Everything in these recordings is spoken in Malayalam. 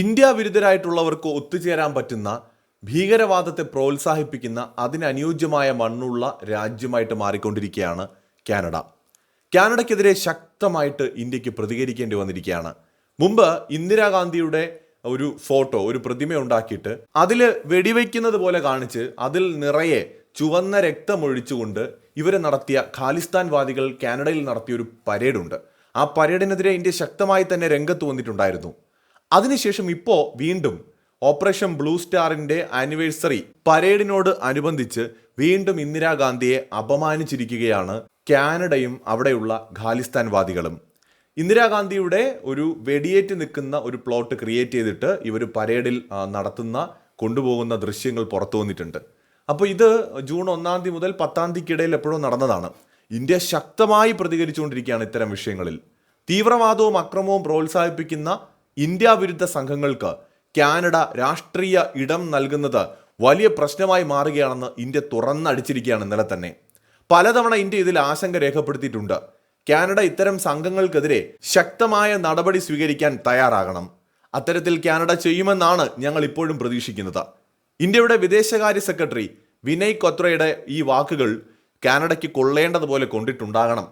ഇന്ത്യ വിരുദ്ധരായിട്ടുള്ളവർക്ക് ഒത്തുചേരാൻ പറ്റുന്ന ഭീകരവാദത്തെ പ്രോത്സാഹിപ്പിക്കുന്ന അതിനനുയോജ്യമായ മണ്ണുള്ള രാജ്യമായിട്ട് മാറിക്കൊണ്ടിരിക്കുകയാണ് കാനഡ. കാനഡയ്ക്കെതിരെ ശക്തമായിട്ട് ഇന്ത്യയ്ക്ക് പ്രതികരിക്കേണ്ടി വന്നിരിക്കുകയാണ്. മുമ്പ് ഇന്ദിരാഗാന്ധിയുടെ ഒരു ഫോട്ടോ ഒരു പ്രതിമ ഉണ്ടാക്കിയിട്ട് അതിൽ വെടിവെക്കുന്നത് പോലെ കാണിച്ച് അതിൽ നിറയെ ചുവന്ന രക്തമൊഴിച്ചുകൊണ്ട് ഇവരെ നടത്തിയ ഖാലിസ്ഥാൻവാദികൾ കാനഡയിൽ നടത്തിയ ഒരു പരേഡുണ്ട്. ആ പരേഡിനെതിരെ ഇന്ത്യ ശക്തമായി തന്നെ രംഗത്ത് വന്നിട്ടുണ്ടായിരുന്നു. അതിനുശേഷം ഇപ്പോൾ വീണ്ടും ഓപ്പറേഷൻ ബ്ലൂ സ്റ്റാറിന്റെ ആനിവേഴ്സറി പരേഡിനോട് അനുബന്ധിച്ച് വീണ്ടും ഇന്ദിരാഗാന്ധിയെ അപമാനിച്ചിരിക്കുകയാണ് കാനഡയും അവിടെയുള്ള ഖാലിസ്ഥാൻവാദികളും. ഇന്ദിരാഗാന്ധിയുടെ ഒരു വെടിയേറ്റ് നിൽക്കുന്ന ഒരു പ്ലോട്ട് ക്രിയേറ്റ് ചെയ്തിട്ട് ഇവർ പരേഡിൽ നടത്തുന്ന കൊണ്ടുപോകുന്ന ദൃശ്യങ്ങൾ പുറത്തു വന്നിട്ടുണ്ട്. അപ്പോൾ ഇത് ജൂൺ ഒന്നാം തീയതി മുതൽ പത്താം തീയതിക്കിടയിൽ എപ്പോഴും നടന്നതാണ്. ഇന്ത്യ ശക്തമായി പ്രതികരിച്ചുകൊണ്ടിരിക്കുകയാണ് ഇത്തരം വിഷയങ്ങളിൽ. തീവ്രവാദവും അക്രമവും പ്രോത്സാഹിപ്പിക്കുന്ന ഇന്ത്യ വിരുദ്ധ സംഘങ്ങൾക്ക് കാനഡ രാഷ്ട്രീയ ഇടം നൽകുന്നത് വലിയ പ്രശ്നമായി മാറുകയാണെന്ന് ഇന്ത്യ തുറന്നടിച്ചിരിക്കുകയാണ് ഇന്നലെ തന്നെ. പലതവണ ഇന്ത്യ ഇതിൽ ആശങ്ക രേഖപ്പെടുത്തിയിട്ടുണ്ട്. കാനഡ ഇത്തരം സംഘങ്ങൾക്കെതിരെ ശക്തമായ നടപടി സ്വീകരിക്കാൻ തയ്യാറാകണം. അത്തരത്തിൽ കാനഡ ചെയ്യുമെന്നാണ് ഞങ്ങൾ ഇപ്പോഴും പ്രതീക്ഷിക്കുന്നത്. ഇന്ത്യയുടെ വിദേശകാര്യ സെക്രട്ടറി വിനയ് കൊത്രയുടെ ഈ വാക്കുകൾ കാനഡയ്ക്ക് കൊള്ളേണ്ടതുപോലെ കൊണ്ടിട്ടുണ്ടാകണം.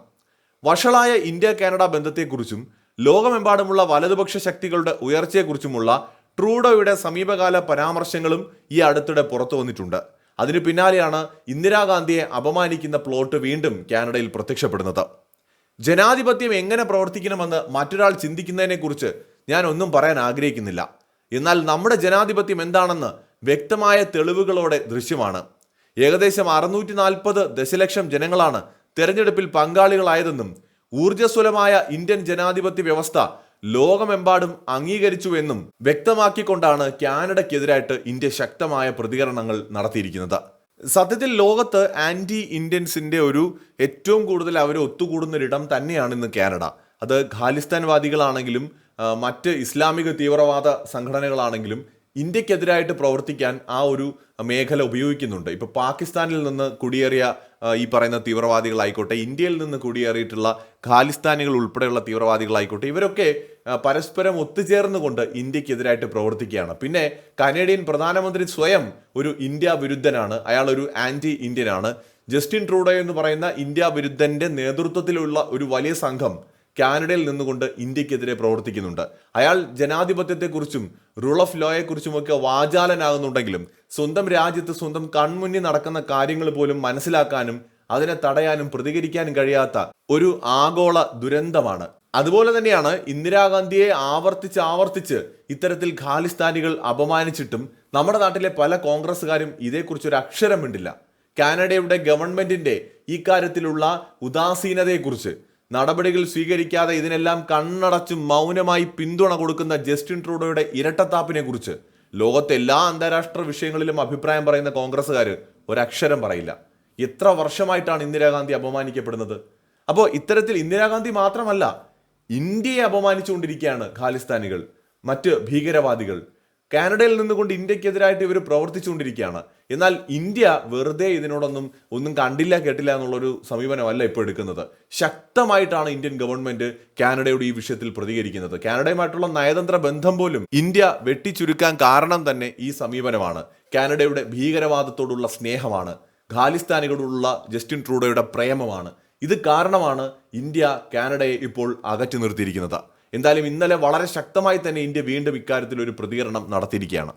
വഷളായ ഇന്ത്യ കാനഡ ബന്ധത്തെക്കുറിച്ചും ലോകമെമ്പാടുമുള്ള വലതുപക്ഷ ശക്തികളുടെ ഉയർച്ചയെക്കുറിച്ചുമുള്ള ട്രൂഡോയുടെ സമീപകാല പരാമർശങ്ങളും ഈ അടുത്തിടെ പുറത്തു വന്നിട്ടുണ്ട്. അതിനു പിന്നാലെയാണ് ഇന്ദിരാഗാന്ധിയെ അപമാനിക്കുന്ന പ്ലോട്ട് വീണ്ടും കാനഡയിൽ പ്രത്യക്ഷപ്പെടുന്നത്. ജനാധിപത്യം എങ്ങനെ പ്രവർത്തിക്കണമെന്ന് മറ്റൊരാൾ ചിന്തിക്കുന്നതിനെക്കുറിച്ച് ഞാൻ ഒന്നും പറയാൻ ആഗ്രഹിക്കുന്നില്ല. എന്നാൽ നമ്മുടെ ജനാധിപത്യം എന്താണെന്ന് വ്യക്തമായ തെളിവുകളോടെ ദൃശ്യമാണ്. ഏകദേശം അറുന്നൂറ്റി നാൽപ്പത് ദശലക്ഷം ജനങ്ങളാണ് തെരഞ്ഞെടുപ്പിൽ പങ്കാളികളായതെന്നും ഊർജസ്വലമായ ഇന്ത്യൻ ജനാധിപത്യ വ്യവസ്ഥ ലോകമെമ്പാടും അംഗീകരിച്ചുവെന്നും വ്യക്തമാക്കിക്കൊണ്ടാണ് കാനഡയ്ക്കെതിരായിട്ട് ഇന്ത്യ ശക്തമായ പ്രതികരണങ്ങൾ നടത്തിയിരിക്കുന്നത്. സത്യത്തിൽ ലോകത്ത് ആന്റി ഇന്ത്യൻസിന്റെ ഒരു ഏറ്റവും കൂടുതൽ അവർ ഒത്തുകൂടുന്നൊരിടം തന്നെയാണ് ഇന്ന് കാനഡ. അത് ഖാലിസ്ഥാൻവാദികളാണെങ്കിലും മറ്റ് ഇസ്ലാമിക തീവ്രവാദ സംഘടനകളാണെങ്കിലും ഇന്ത്യക്കെതിരായിട്ട് പ്രവർത്തിക്കാൻ ആ ഒരു മേഖല ഉപയോഗിക്കുന്നുണ്ട്. ഇപ്പോൾ പാകിസ്ഥാനിൽ നിന്ന് കുടിയേറിയ ഈ പറയുന്ന തീവ്രവാദികളായിക്കോട്ടെ ഇന്ത്യയിൽ നിന്ന് കുടിയേറിയിട്ടുള്ള ഖാലിസ്ഥാനികൾ ഉൾപ്പെടെയുള്ള തീവ്രവാദികളായിക്കോട്ടെ ഇവരൊക്കെ പരസ്പരം ഒത്തുചേർന്നുകൊണ്ട് ഇന്ത്യക്കെതിരായിട്ട് പ്രവർത്തിക്കുകയാണ്. പിന്നെ കനേഡിയൻ പ്രധാനമന്ത്രി സ്വയം ഒരു ഇന്ത്യ വിരുദ്ധനാണ്. അയാൾ ഒരു ആന്റി ഇന്ത്യനാണ്. ജസ്റ്റിൻ ട്രൂഡോ എന്ന് പറയുന്ന ഇന്ത്യ വിരുദ്ധന്റെ നേതൃത്വത്തിലുള്ള ഒരു വലിയ സംഘം കാനഡയിൽ നിന്നുകൊണ്ട് ഇന്ത്യക്കെതിരെ പ്രവർത്തിക്കുന്നുണ്ട്. അയാൾ ജനാധിപത്യത്തെക്കുറിച്ചും റൂൾ ഓഫ് ലോയെക്കുറിച്ചുമൊക്കെ വാചാലനാകുന്നുണ്ടെങ്കിലും സ്വന്തം രാജ്യത്ത് സ്വന്തം കൺമുന്നിൽ നടക്കുന്ന കാര്യങ്ങൾ പോലും മനസ്സിലാക്കാനും അതിനെ തടയാനും പ്രതികരിക്കാനും കഴിയാത്ത ഒരു ആഗോള ദുരന്തമാണ്. അതുപോലെ തന്നെയാണ് ഇന്ദിരാഗാന്ധിയെ ആവർത്തിച്ച് ആവർത്തിച്ച് ഇത്തരത്തിൽ ഖാലിസ്ഥാനികൾ അപമാനിച്ചിട്ടും നമ്മുടെ നാട്ടിലെ പല കോൺഗ്രസ്സുകാരും ഇതേക്കുറിച്ച് ഒരു അക്ഷരം മിണ്ടില്ല. കാനഡയുടെ ഗവൺമെന്റിന്റെ ഇക്കാര്യത്തിലുള്ള കാര്യത്തിലുള്ള ഉദാസീനതയെക്കുറിച്ച് നടപടികൾ സ്വീകരിക്കാതെ ഇതിനെല്ലാം കണ്ണടച്ച് മൗനമായി പിന്തുണ കൊടുക്കുന്ന ജസ്റ്റിൻ ട്രൂഡോയുടെ ഇരട്ടത്താപ്പിനെ കുറിച്ച് ലോകത്തെ എല്ലാ അന്താരാഷ്ട്ര വിഷയങ്ങളിലും അഭിപ്രായം പറയുന്ന കോൺഗ്രസ്സുകാർ ഒരക്ഷരം പറയില്ല. എത്ര വർഷമായിട്ടാണ് ഇന്ദിരാഗാന്ധി അപമാനിക്കപ്പെടുന്നത്? അപ്പോൾ ഇത്തരത്തിൽ ഇന്ദിരാഗാന്ധി മാത്രമല്ല ഇന്ത്യയെ അപമാനിച്ചുകൊണ്ടിരിക്കുകയാണ് ഖാലിസ്ഥാനികൾ മറ്റ് ഭീകരവാദികൾ. കാനഡയിൽ നിന്നുകൊണ്ട് ഇന്ത്യക്കെതിരായിട്ട് ഇവർ പ്രവർത്തിച്ചുകൊണ്ടിരിക്കുകയാണ്. എന്നാൽ ഇന്ത്യ വെറുതെ ഇതിനോടൊന്നും ഒന്നും കണ്ടില്ല കേട്ടില്ല എന്നുള്ളൊരു സമീപനമല്ല ഇപ്പോൾ എടുക്കുന്നത്. ശക്തമായിട്ടാണ് ഇന്ത്യൻ ഗവൺമെന്റ് കാനഡയുടെ ഈ വിഷയത്തിൽ പ്രതികരിക്കുന്നത്. കാനഡയുമായിട്ടുള്ള നയതന്ത്ര ബന്ധം പോലും ഇന്ത്യ വെട്ടിച്ചുരുക്കാൻ കാരണം തന്നെ ഈ സമീപനമാണ്. കാനഡയുടെ ഭീകരവാദത്തോടുള്ള സ്നേഹമാണ്. ഖാലിസ്ഥാനികളോടുള്ള ജസ്റ്റിൻ ട്രൂഡോയുടെ പ്രേമമാണ്. ഇത് കാരണമാണ് ഇന്ത്യ കാനഡയെ ഇപ്പോൾ അകറ്റി നിർത്തിയിരിക്കുന്നത്. എന്തായാലും ഇന്നലെ വളരെ ശക്തമായി തന്നെ ഇന്ത്യ വീണ്ടും ഇക്കാര്യത്തിൽ ഒരു പ്രതികരണം നടത്തിയിരിക്കുകയാണ്.